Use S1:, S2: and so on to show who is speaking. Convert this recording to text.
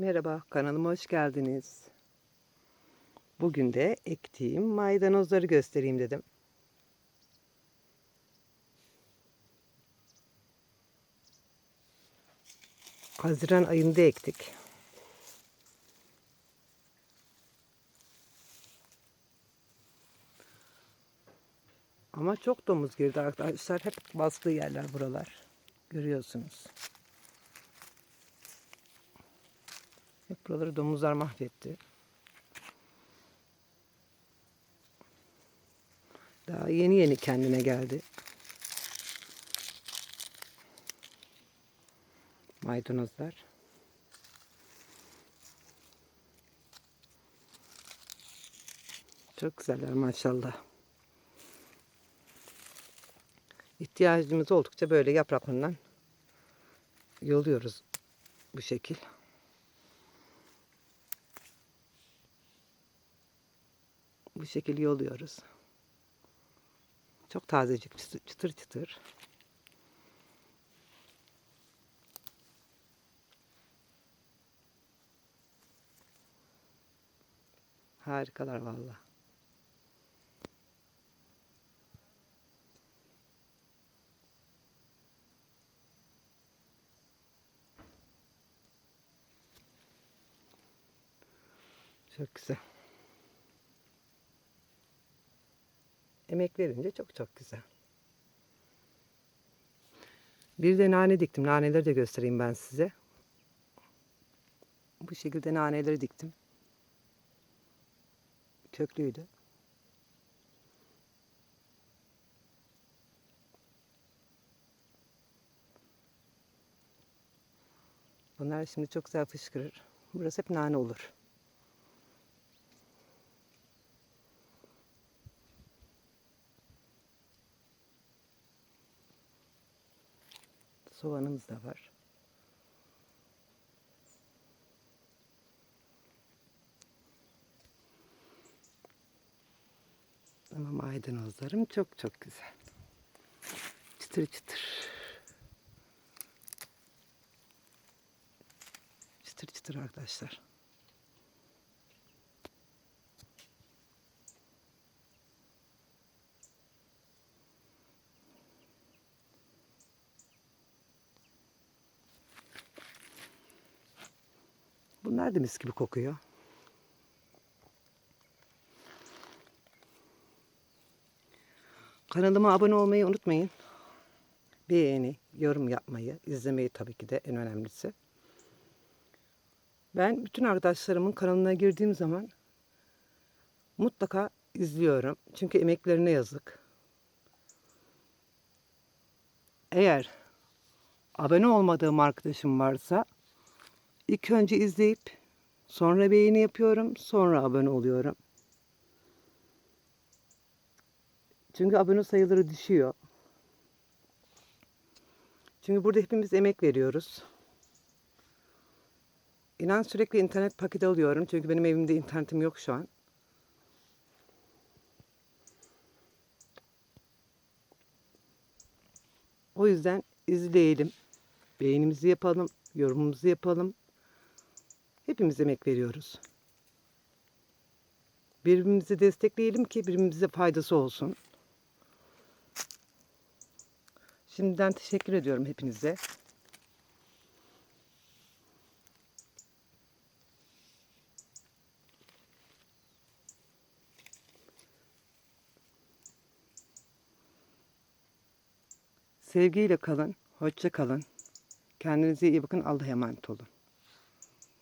S1: Merhaba, kanalıma hoş geldiniz. Bugün de ektiğim maydanozları göstereyim dedim. Haziran ayında ektik. Ama çok domuz girdi arkadaşlar. Hep bastığı yerler buralar. Görüyorsunuz. Hep buraları domuzlar mahvetti. Daha yeni yeni kendine geldi. Maydanozlar. Çok güzeller maşallah. İhtiyacımız oldukça böyle yapraklarından yoluyoruz bu şekil. Bu şekil yoluyoruz. Çok tazecik, çıtır çıtır. Harikalar valla. Çok güzel. Emek verince çok çok güzel. Bir de nane diktim. Naneleri de göstereyim ben size. Bu şekilde naneleri diktim. Köklüydü. Bunlar şimdi çok güzel fışkırır. Burası hep nane olur. Soğanımız da var. Ama maydanozlarım çok çok güzel. Çıtır çıtır. Çıtır çıtır arkadaşlar. Bunlar da mis gibi kokuyor. Kanalıma abone olmayı unutmayın. Beğeni, yorum yapmayı, izlemeyi tabii ki de en önemlisi. Ben bütün arkadaşlarımın kanalına girdiğim zaman mutlaka izliyorum. Çünkü emeklerine yazık. Eğer abone olmadığım arkadaşım varsa İlk önce izleyip sonra beğeni yapıyorum, sonra abone oluyorum. Çünkü abone sayıları düşüyor. Çünkü burada hepimiz emek veriyoruz. İnan sürekli internet paketi alıyorum. Çünkü benim evimde internetim yok şu an. O yüzden izleyelim. Beğenimizi yapalım, yorumumuzu yapalım. Hepimiz emek veriyoruz. Birbirimizi destekleyelim ki birbirimize faydası olsun. Şimdiden teşekkür ediyorum hepinize. Sevgiyle kalın, hoşça kalın. Kendinize iyi bakın. Allah'a emanet olun.